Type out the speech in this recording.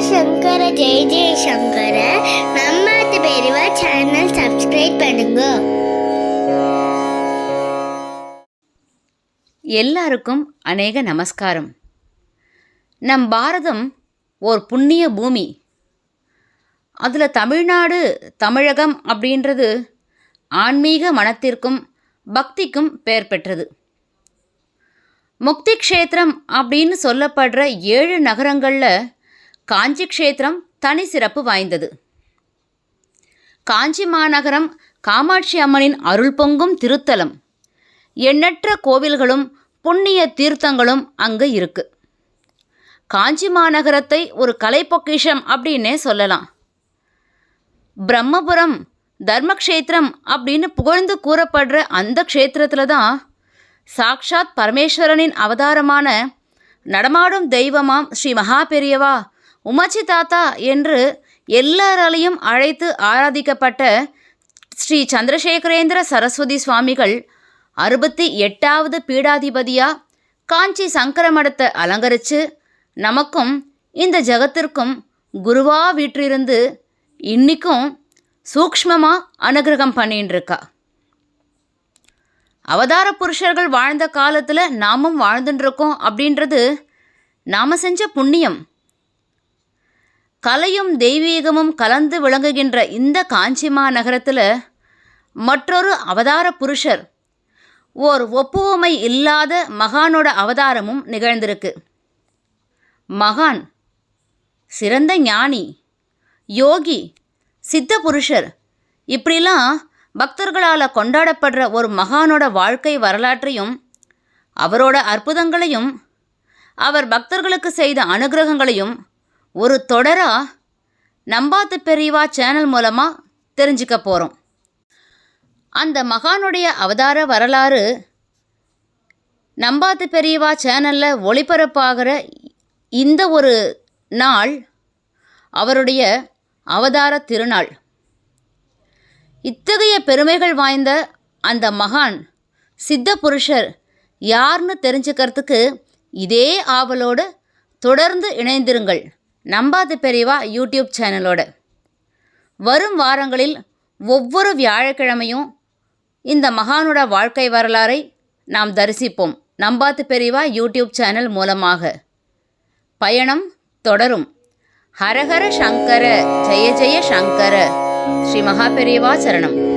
சங்கர ஜெய ஜெய சங்கர. நம்மாத்து பெரியவா channel subscribe பண்ணுங்க. எல்லாருக்கும் அநேக நமஸ்காரம். நம் பாரதம் ஓர் புண்ணிய பூமி. அதில் தமிழ்நாடு தமிழகம் அப்படின்றது ஆன்மீக மனத்திற்கும் பக்திக்கும் பெயர் பெற்றது. முக்தி க்ஷேத்திரம் அப்படின்னு சொல்லப்படுற ஏழு நகரங்களில் காஞ்சி க்ஷேத்திரம் தனி சிறப்பு வாய்ந்தது. காஞ்சி மாநகரம் காமாட்சி அம்மனின் அருள் பொங்கும் திருத்தலம். எண்ணற்ற கோவில்களும் புண்ணிய தீர்த்தங்களும் அங்கே இருக்கு. காஞ்சி மாநகரத்தை ஒரு கலை பொக்கிஷம் அப்படின்னே சொல்லலாம். பிரம்மபுரம் தர்மக்ஷேத்திரம் அப்படின்னு புகழ்ந்து கூறப்படுற அந்த க்ஷேத்திரத்தில் தான் சாக்ஷாத் பரமேஸ்வரனின் அவதாரமான நடமாடும் தெய்வமாம் ஸ்ரீ மகாபெரியவா உமாச்சி தாத்தா என்று எல்லாராலையும் அழைத்து ஆராதிக்கப்பட்ட ஸ்ரீ சந்திரசேகரேந்திர சரஸ்வதி சுவாமிகள் அறுபத்தி எட்டாவது பீடாதிபதியா காஞ்சி சங்கரமடத்தை அலங்கரித்து நமக்கும் இந்த ஜகத்திற்கும் குருவா வீற்றிருந்து இன்னிக்கும் சூக்ஷ்மமாக அனுகிரகம் பண்ணின்னு இருக்கா அவதார புருஷர்கள் வாழ்ந்த காலத்தில் நாமும் வாழ்ந்துட்டுருக்கோம் அப்படின்றது நாம் செஞ்ச புண்ணியம். கலையும் தெய்வீகமும் கலந்து விளங்குகின்ற இந்த காஞ்சிமா நகரத்தில் மற்றொரு அவதார புருஷர். ஓர் ஒப்புவமை இல்லாத மகானோட அவதாரமும் நிகழ்ந்திருக்கு. மகான் சிறந்த ஞானி யோகி சித்த புருஷர். இப்படிலாம் பக்தர்களால் கொண்டாடப்படுற ஒரு மகானோட வாழ்க்கை வரலாற்றையும் அவரோட அற்புதங்களையும் அவர் பக்தர்களுக்கு செய்த அனுகிரகங்களையும் ஒரு தொடராக நம்பாத்து பெரியவா சேனல் மூலமாக தெரிஞ்சுக்க போகிறோம் அந்த மகானுடைய அவதார வரலாறு நம்பாத்து பெரியவா சேனலில் ஒளிபரப்பாகிற இந்த ஒரு நாள் அவருடைய அவதார திருநாள். இத்தகைய பெருமைகள் வாய்ந்த அந்த மகான் சித்த புருஷர் யார்னு தெரிஞ்சுக்கிறதுக்கு இதே ஆவலோடு தொடர்ந்து இணைந்திருங்கள். நம்பாது பெரியவா யூடியூப் சேனலோட. வரும் வாரங்களில் ஒவ்வொரு வியாழக்கிழமையும் இந்த மகானோட வாழ்க்கை வரலாறை நாம் தரிசிப்போம். நம்பாத்து பெரியவா யூடியூப் சேனல் மூலமாக. பயணம் தொடரும். ஹரஹர சங்கர ஜெய ஜெய சங்கர ஸ்ரீ மகாபெரிவா சரணம்.